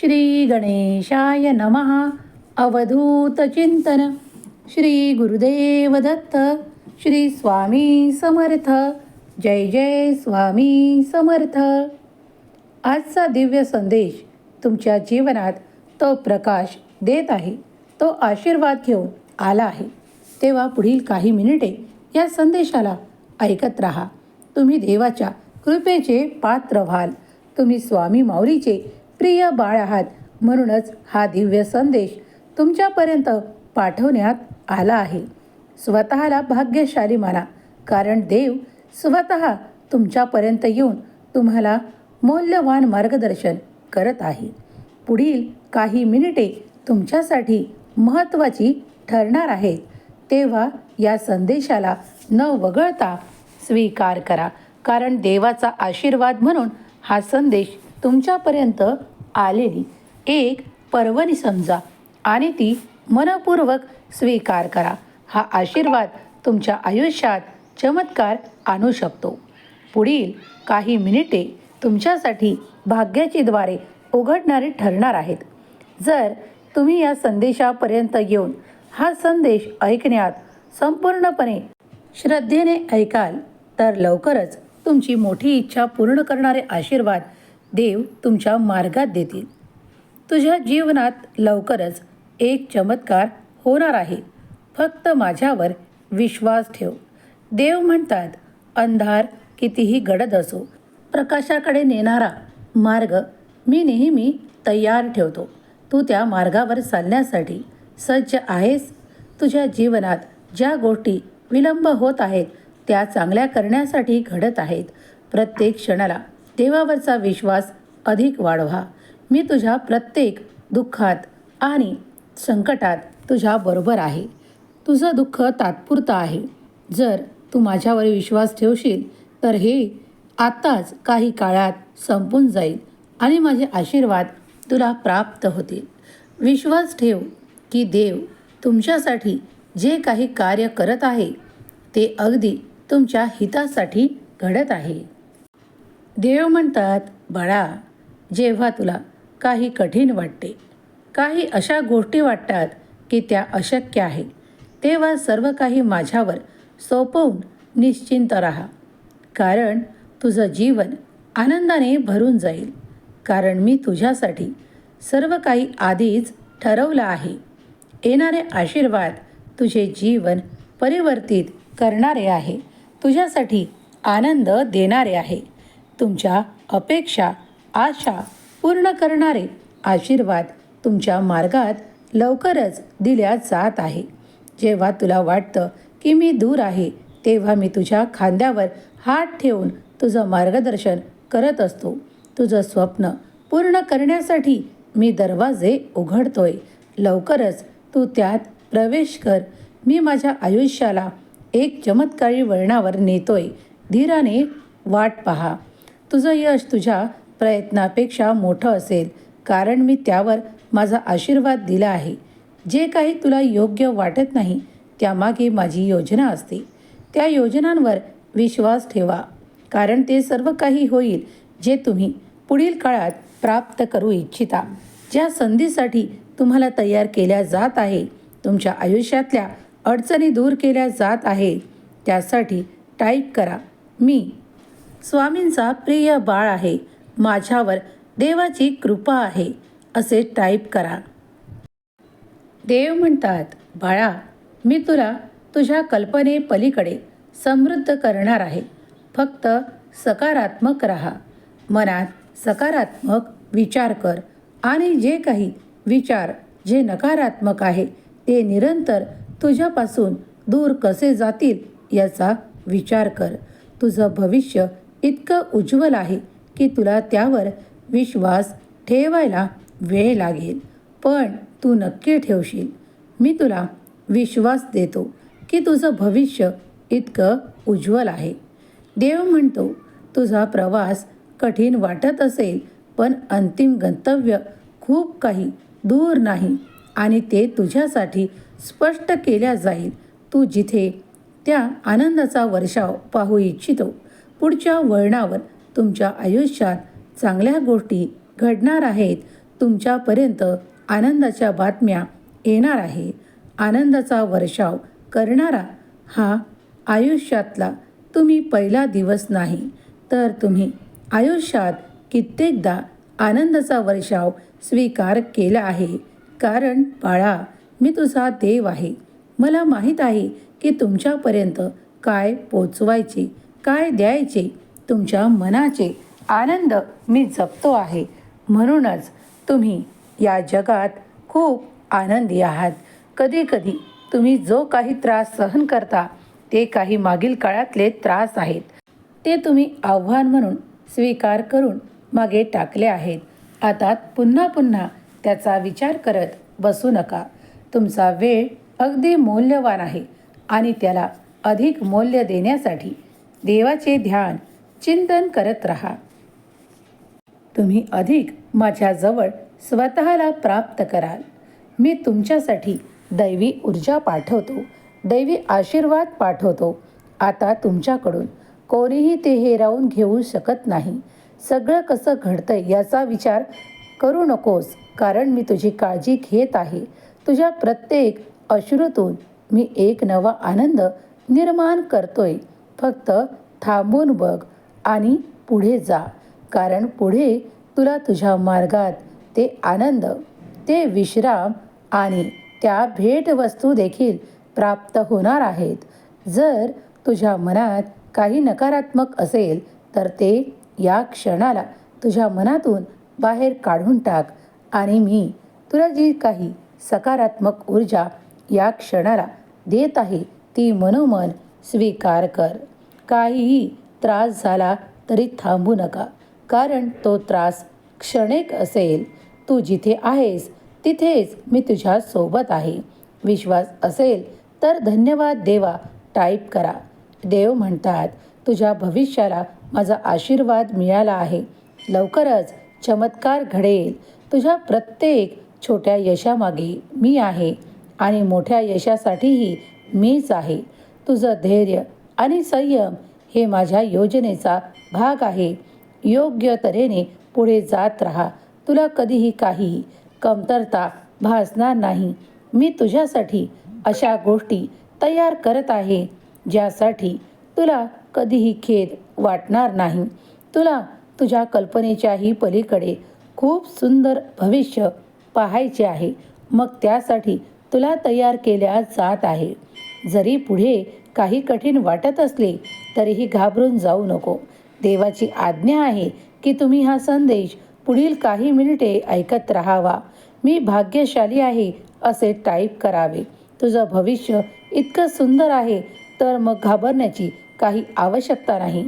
श्री गणेशाय नमः. अवधूत चिंतन. श्री गुरुदेव दत्त. श्री स्वामी समर्थ. जय जय स्वामी समर्थ. आजचा दिव्य संदेश तुमच्या जीवनात तो प्रकाश देत आहे तो आशीर्वाद घेऊन आला आहे. तेव्हा पुढील काही मिनिटे या संदेशाला ऐकत राहा. तुम्ही देवाच्या कृपेचे पात्र व्हाल. तुम्ही स्वामी माऊलीचे प्रिय बाळ आहात. म्हणूनच हा दिव्य संदेश तुमच्यापर्यंत पाठवण्यात आला आहे. स्वतःला भाग्यशाली माना. कारण देव स्वतः तुमच्यापर्यंत येऊन तुम्हाला मौल्यवान मार्गदर्शन करत आहे. पुढील काही मिनिटे तुमच्यासाठी महत्त्वाची ठरणार आहेत. तेव्हा या संदेशाला न वगळता स्वीकार करा. कारण देवाचा आशीर्वाद म्हणून हा संदेश तुमच्यापर्यंत आलेली एक पर्वणी समजा आणि ती मनपूर्वक स्वीकार करा. हा आशीर्वाद तुमच्या आयुष्यात चमत्कार आणू शकतो. पुढील काही मिनिटे तुमच्यासाठी भाग्याची द्वारे उघडणारी ठरणार आहेत. जर तुम्ही या संदेशापर्यंत येऊन हा संदेश ऐकण्यात संपूर्णपणे श्रद्धेने ऐकाल तर लवकरच तुमची मोठी इच्छा पूर्ण करणारे आशीर्वाद देव तुमच्या मार्गात देतील. तुझ्या जीवनात लवकरच एक चमत्कार होणार आहे. फक्त माझ्यावर विश्वास ठेव. देव म्हणतात अंधार कितीही गडद असो प्रकाशाकडे नेणारा मार्ग मी नेहमी तयार ठेवतो. तू त्या मार्गावर चालण्यासाठी सज्ज आहेस. तुझ्या जीवनात ज्या गोष्टी विलंब होत आहेत त्या चांगल्या करण्यासाठी घडत आहेत. प्रत्येक क्षणाला देवावरचा विश्वास अधिक वाढवा. मी तुझ्या प्रत्येक दुःखात आणि संकटात तुझ्या बरोबर आहे. तुझं दुःख तात्पुरतं आहे. जर तू माझ्यावर विश्वास ठेवशील तर हे आत्ताच काही काळात संपून जाईल आणि माझे आशीर्वाद तुला प्राप्त होतील. विश्वास ठेव की देव तुमच्यासाठी जे काही कार्य करत आहे ते अगदी तुमच्या हितासाठी घडत आहे. देव म्हणतात बाळा जेव्हा तुला काही कठीण वाटते काही अशा गोष्टी वाटतात की त्या अशक्य आहे तेव्हा सर्व काही माझ्यावर सोपवून निश्चिंत राहा. कारण तुझं जीवन आनंदाने भरून जाईल. कारण मी तुझ्यासाठी सर्व काही आधीच ठरवलं आहे. येणारे आशीर्वाद तुझे जीवन परिवर्तित करणारे आहे. तुझ्यासाठी आनंद देणारे आहे. तुमच्या अपेक्षा आशा पूर्ण करणारे आशीर्वाद तुमच्या मार्गात लवकरच दिल्या जात आहे. जेव्हा तुला वाटतं की मी दूर आहे तेव्हा मी तुझ्या खांद्यावर हात ठेवून तुझं मार्गदर्शन करत असतो. तुझं स्वप्न पूर्ण करण्यासाठी मी दरवाजे उघडतोय. लवकरच तू त्यात प्रवेश कर. मी माझ्या आयुष्याला एक चमत्कारी वळणावर नेतोय. धीराने वाट पहा. तुझं यश तुझ्या प्रयत्नापेक्षा मोठं असेल कारण मी त्यावर माझा आशीर्वाद दिला आहे. जे काही तुला योग्य वाटत नाही त्यामागे माझी योजना असते. त्या योजनांवर विश्वास ठेवा कारण ते सर्व काही होईल जे तुम्ही पुढील काळात प्राप्त करू इच्छिता. ज्या संधीसाठी तुम्हाला तयार केल्या जात आहे तुमच्या आयुष्यातल्या अडचणी दूर केल्या जात आहे त्यासाठी टाईप करा. मी स्वामींचा प्रिय बाळ आहे. माझ्यावर देवाची कृपा आहे असे टाईप करा. देव म्हणतात बाळा मी तुला तुझ्या कल्पने पलीकडे समृद्ध करणार आहे. फक्त सकारात्मक राहा. मनात सकारात्मक विचार कर आणि जे काही विचार जे नकारात्मक आहे ते निरंतर तुझ्यापासून दूर कसे जातील याचा विचार कर. तुझं भविष्य इतकं उज्ज्वल आहे की तुला त्यावर विश्वास ठेवायला वेळ लागेल. पण तू नक्की ठेवशील. मी तुला विश्वास देतो की तुझं भविष्य इतकं उज्ज्वल आहे. देव म्हणतो तुझा प्रवास कठीण वाटत असेल पण अंतिम गंतव्य खूप काही दूर नाही आणि ते तुझ्यासाठी स्पष्ट केल्या जाईल. तू जिथे त्या आनंदाचा वर्षाव पाहू इच्छितो पुढच्या वळणावर तुमच्या आयुष्यात चांगल्या गोष्टी घडणार आहेत. तुमच्यापर्यंत आनंदाच्या बातम्या येणार आहे आनंदाचा वर्षाव करणारा हा आयुष्यातला तुम्ही पहिला दिवस नाही. तर तुम्ही आयुष्यात कित्येकदा आनंदाचा वर्षाव स्वीकार केला आहे. कारण बाळा मी तुझा देव आहे. मला माहीत आहे की तुमच्यापर्यंत काय पोचवायचे काय द्यायचे? तुमच्या मनाचे आनंद मी जपतो आहे. म्हणूनच तुम्ही या जगात खूप आनंदी आहात. कधीकधी तुम्ही जो काही त्रास सहन करता ते काही मागील काळातले त्रास आहेत. ते तुम्ही आव्हान म्हणून स्वीकार करून मागे टाकले आहेत. आता पुन्हा पुन्हा त्याचा विचार करत बसू नका. तुमचा वेळ अगदी मौल्यवान आहे आणि त्याला अधिक मौल्य देण्यासाठी देवाचे ध्यान चिंतन करत राहा. तुम्ही अधिक माझ्याजवळ स्वतःला प्राप्त कराल. मी तुमच्यासाठी दैवी ऊर्जा पाठवतो दैवी आशीर्वाद पाठवतो. आता तुमच्याकडून कोणीही ते हेरावून घेऊ शकत नाही. सगळं कसं घडतंय याचा विचार करू नकोस कारण मी तुझी काळजी घेत आहे. तुझ्या प्रत्येक अश्रूतून मी एक नवा आनंद निर्माण करतोय. फक्त थांबून बघ आणि पुढे जा. कारण पुढे तुला तुझ्या मार्गात ते आनंद ते विश्राम आणि त्या भेटवस्तू देखील प्राप्त होणार आहेत. जर तुझ्या मनात काही नकारात्मक असेल तर ते या क्षणाला तुझ्या मनातून बाहेर काढून टाक आणि मी तुला जी काही सकारात्मक ऊर्जा या क्षणाला देत आहे ती मनोमन स्वीकार कर. काहीही त्रास झाला तरी थांबू नका. कारण तो त्रास क्षणिक असेल. तू जिथे आहेस तिथेच मी तुझ्या सोबत आहे. विश्वास असेल तर धन्यवाद देवा टाईप करा. देव म्हणतात तुझ्या भविष्याला माझा आशीर्वाद मिळाला आहे. लवकरच चमत्कार घडेल. तुझ्या प्रत्येक छोट्या यशामागे मी आहे आणि मोठ्या यशासाठीही मीच आहे. तुझं धैर्य आणि संयम हे माझ्या योजनेचा भाग आहे. योग्य तऱ्हेने पुढे जात राहा. तुला कधीही काहीही कमतरता भासणार नाही. मी तुझ्यासाठी अशा गोष्टी तयार करत आहे ज्यासाठी तुला कधीही खेद वाटणार नाही. तुला तुझ्या कल्पनेच्याही पलीकडे खूप सुंदर भविष्य पाहायचे आहे. मग त्यासाठी तुला तयार केल्या जात आहे. जरी पुढे काही कठीण वाटत असले तरीही घाबरून जाऊ नको. देवाची आज्ञा आहे की तुम्ही हा संदेश पुढील काही मिनिटे ऐकत राहावा. मी भाग्यशाली आहे असे टाईप करावे. तुझं भविष्य इतकं सुंदर आहे तर मग घाबरण्याची काही आवश्यकता नाही.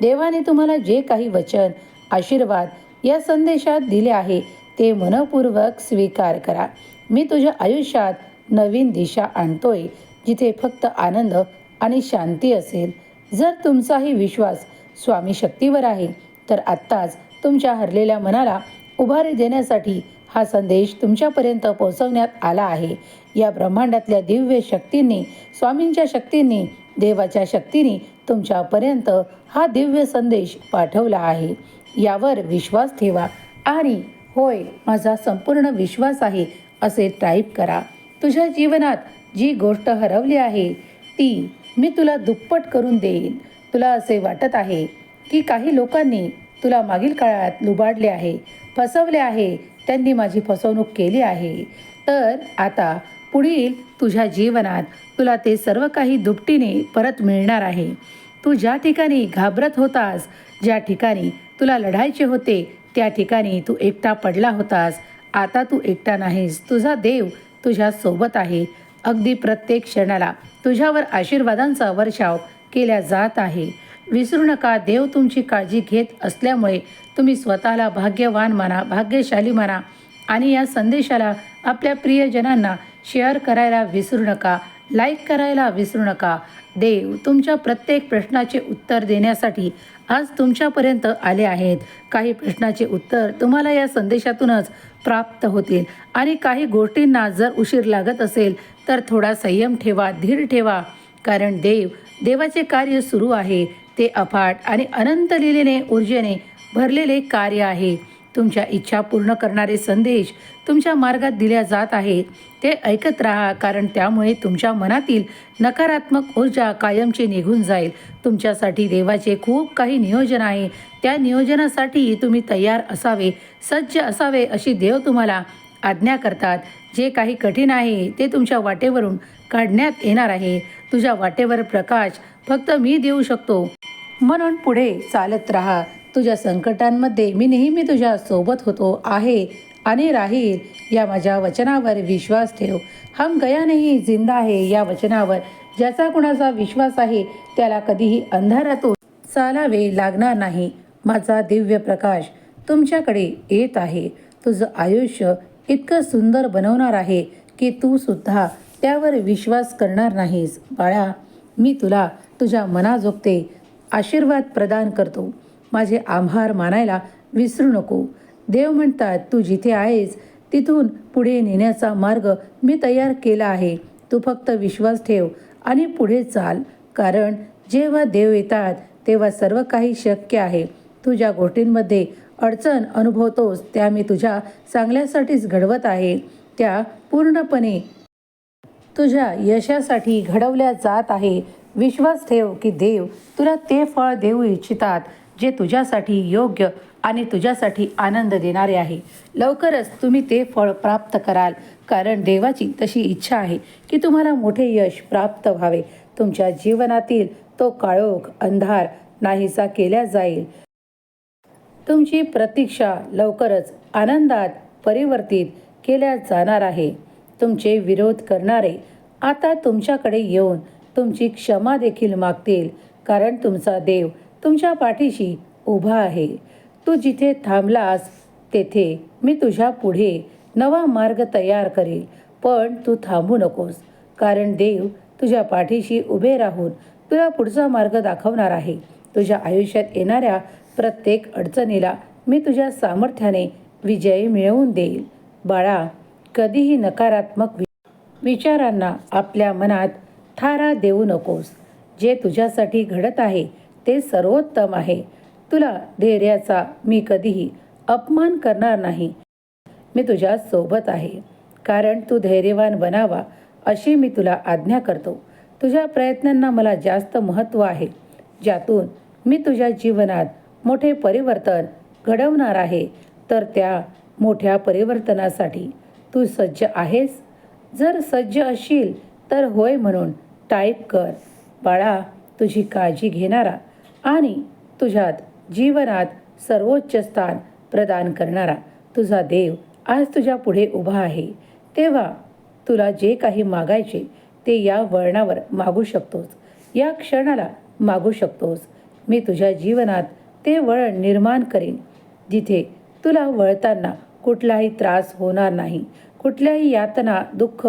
देवाने तुम्हाला जे काही वचन आशीर्वाद या संदेशात दिले आहे ते मनपूर्वक स्वीकार करा. मी तुझ्या आयुष्यात नवीन दिशा आणतोय. जिथे फक्त आनंद आणि शांती असेल. जर तुमचाही विश्वास स्वामी शक्तीवर आहे तर आत्ताच तुमच्या हरलेल्या मनाला उभारी देण्यासाठी हा संदेश तुमच्यापर्यंत पोहोचवण्यात आला आहे. या ब्रह्मांडातल्या दिव्य शक्तींनी स्वामींच्या शक्तींनी देवाच्या शक्तीने तुमच्यापर्यंत हा दिव्य संदेश पाठवला आहे. यावर विश्वास ठेवा आणि होय माझा संपूर्ण विश्वास आहे असे टाईप करा. तुझ्या जीवनात जी गोष्ट हरवली आहे ती मी तुला दुप्पट करून देईन. तुला असे वाटत आहे की काही लोकांनी तुला मागील काळात लुबाडले आहे फसवले आहे त्यांनी माझी फसवणूक केली आहे. तर आता पुढील तुझ्या जीवनात तुला ते सर्व काही दुपटीने परत मिळणार आहे. तू ज्या ठिकाणी घाबरत होतास ज्या ठिकाणी तुला लढायचे होते त्या ठिकाणी तू एकटा पडला होतास. आता तू एकटा नाहीस. तुझा देव तुझ्या सोबत आहे. अगदी प्रत्येक क्षणाला तुझ्यावर आशीर्वादांचा वर्षाव केल्या जात आहे. विसरू नका देव तुमची काळजी घेत असल्यामुळे तुम्ही स्वतःला भाग्यवान माना भाग्यशाली माना आणि या संदेशाला आपल्या प्रियजनांना शेअर करायला विसरू नका. लाईक करायला विसरू नका. देव तुमच्या प्रत्येक प्रश्नाचे उत्तर देण्यासाठी आज तुमच्यापर्यंत आले आहेत. काही प्रश्नाचे उत्तर तुम्हाला या संदेशातूनच प्राप्त होतील. आणि काही गोष्टींना जर उशीर लागत असेल तर थोडा संयम ठेवा धीर ठेवा. कारण देव देवाचे कार्य सुरू आहे. ते अफाट आणि अनंत लिलेने ऊर्जेने भरलेले कार्य आहे. तुमच्या इच्छा पूर्ण करणारे संदेश तुमच्या मार्गात दिल्या जात आहेत. ते ऐकत राहा कारण त्यामुळे तुमच्या मनातील नकारात्मक ऊर्जा कायमची निघून जाईल. तुमच्यासाठी देवाचे खूप काही नियोजन आहे. त्या नियोजनासाठी तुम्ही तयार असावे सज्ज असावे अशी देव तुम्हाला आज्ञा करतात. जे काही कठीण आहे ते तुमच्या वाटेवरून काढण्यात येणार आहे. तुझ्या वाटेवर प्रकाश फक्त मी देऊ शकतो. म्हणून पुढे चालत राहा. तुझ्या संकटांमध्ये मी नेहमी तुझ्या सोबत होतो आहे आणि राहील. या माझ्या वचनावर विश्वास ठेव. हम गया नाही जिंदा आहे या वचनावर. ज्याचा कुणाचा विश्वास आहे त्याला कधीही अंधारातून चालावे लागणार नाही. माझा दिव्य प्रकाश तुमच्याकडे येत आहे. तुझं आयुष्य इतकं सुंदर बनवणार आहे की तू सुद्धा त्यावर विश्वास करणार नाहीस. बाळा मी तुला तुझ्या मनाजोगते आशीर्वाद प्रदान करतो. माझे आभार मानायला विसरू नको. देव म्हणतात तू जिथे आहेस तिथून पुढे नेण्याचा मार्ग मी तयार केला आहे. तू फक्त विश्वास ठेव आणि पुढे चाल. कारण जेव्हा देव येतात तेव्हा सर्व काही शक्य आहे. तू ज्या गोष्टींमध्ये अडचण अनुभवतोस त्या मी तुझ्या चांगल्यासाठीच घडवत आहे. त्या पूर्णपणे तुझ्या यशासाठी घडवल्या जात आहे. विश्वास ठेव की देव तुला ते फळ देऊ इच्छितात. जे तुझ्यासाठी योग्य आणि तुझ्यासाठी आनंद देणारे आहे. लवकरच तुम्ही ते फळ प्राप्त कराल. कारण देवाची तशी इच्छा आहे की तुम्हाला मोठे यश प्राप्त व्हावे. तुमच्या जीवनातील तो काळोख अंधार नाहीसा केला जाईल. तुमची प्रतीक्षा लवकरच आनंदात परिवर्तित केल्या जाणार आहे. तुमचे विरोध करणारे आता तुमच्याकडे येऊन तुमची क्षमा देखील मागतील. कारण तुमचा देव तुमच्या पाठीशी उभा आहे. तू जिथे थांबलास तेथे मी तुझ्या पुढे नवा मार्ग तयार करेल. पण तू थांबू नकोस कारण देव तुझ्या पाठीशी उभे राहून तुला पुढचा मार्ग दाखवणार आहे. तुझ्या आयुष्यात येणाऱ्या प्रत्येक अडचणीला मी तुझ्या सामर्थ्याने विजय मिळवून देईल. बाळा कधीही नकारात्मक विचारांना आपल्या मनात थारा देऊ नकोस. जे तुझ्यासाठी घडत आहे ते सर्वोत्तम आहे. तुला धैर्याचा मी कधीही अपमान करणार नाही. मी तुझ्या सोबत आहे. कारण तू धैर्यवान बनावा अशी मी तुला आज्ञा करतो. तुझ्या प्रयत्नांना मला जास्त महत्त्व आहे. ज्यातून मी तुझ्या जीवनात मोठे परिवर्तन घडवणार आहे तर त्या मोठ्या परिवर्तनासाठी तू सज्ज आहेस. जर सज्ज असशील तर होय म्हणून टाईप कर. बाळा तुझी काळजी घेणारा आणि तुझ्यात जीवनात सर्वोच्च स्थान प्रदान करणारा तुझा देव आज तुझ्या पुढे उभा आहे. तेव्हा तुला जे काही मागायचे ते या वळणावर मागू शकतोस. या क्षणाला मागू शकतोस. मी तुझ्या जीवनात ते वळण निर्माण करीन. जिथे तुला वळताना कुठलाही त्रास होणार नाही. कुठल्याही यातना दुःख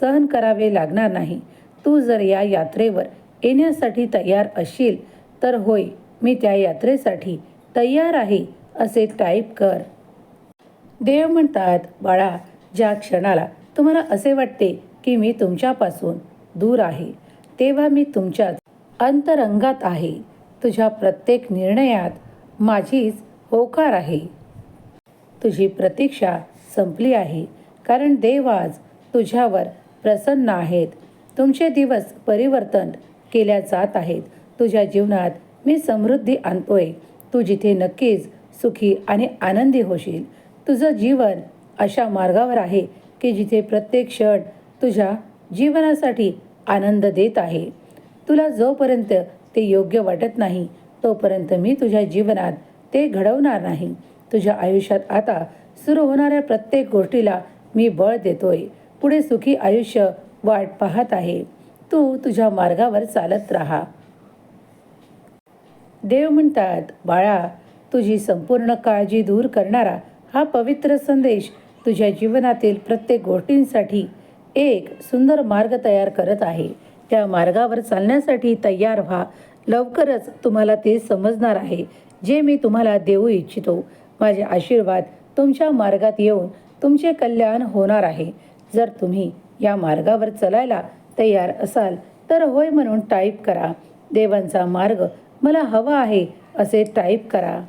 सहन करावे लागणार नाही. तू जर या यात्रेवर येण्यासाठी तयार असशील तर होय मी त्या यात्रेसाठी तयार आहे असे टाईप कर. देव म्हणतात बाळा ज्या क्षणाला तुम्हाला असे वाटते की मी तुमच्यापासून दूर आहे तेव्हा मी तुमच्याच अंतरंगात आहे. तुझ्या प्रत्येक निर्णयात माझीच होकार आहे. तुझी प्रतीक्षा संपली आहे कारण देव आज तुझ्यावर प्रसन्न आहेत. तुमचे दिवस परिवर्तन केल्या जात आहेत. तुझ्या जीवनात मी समृद्धी आणतोय. तू जिथे नक्कीच सुखी आणि आनंदी होशील. तुझं जीवन अशा मार्गावर आहे की जिथे प्रत्येक क्षण तुझ्या जीवनासाठी आनंद देत आहे. तुला जोपर्यंत ते योग्य वाटत नाही तोपर्यंत मी तुझ्या जीवनात ते घडवणार नाही. तुझ्या आयुष्यात आता सुरू होणाऱ्या प्रत्येक गोष्टीला मी बळ देतोय. पुढे सुखी आयुष्य वाट पाहत आहे. तू तुझ्या मार्गावर चालत राहा. देव म्हणतात बाळा तुझी संपूर्ण काळजी दूर करणारा हा पवित्र संदेश तुझ्या जीवनातील प्रत्येक गोष्टींसाठी एक सुंदर मार्ग तयार करत आहे. त्या मार्गावर चालण्यासाठी तयार व्हा. लवकरच तुम्हाला ते समजणार आहे जे मी तुम्हाला देऊ इच्छितो. माझे आशीर्वाद तुमच्या मार्गात येऊन तुमचे कल्याण होणार आहे. जर तुम्ही या मार्गावर चलायला तयार असाल तर होय म्हणून टाईप करा. देवांचा मार्ग मला हवा आहे असे टाईप करा.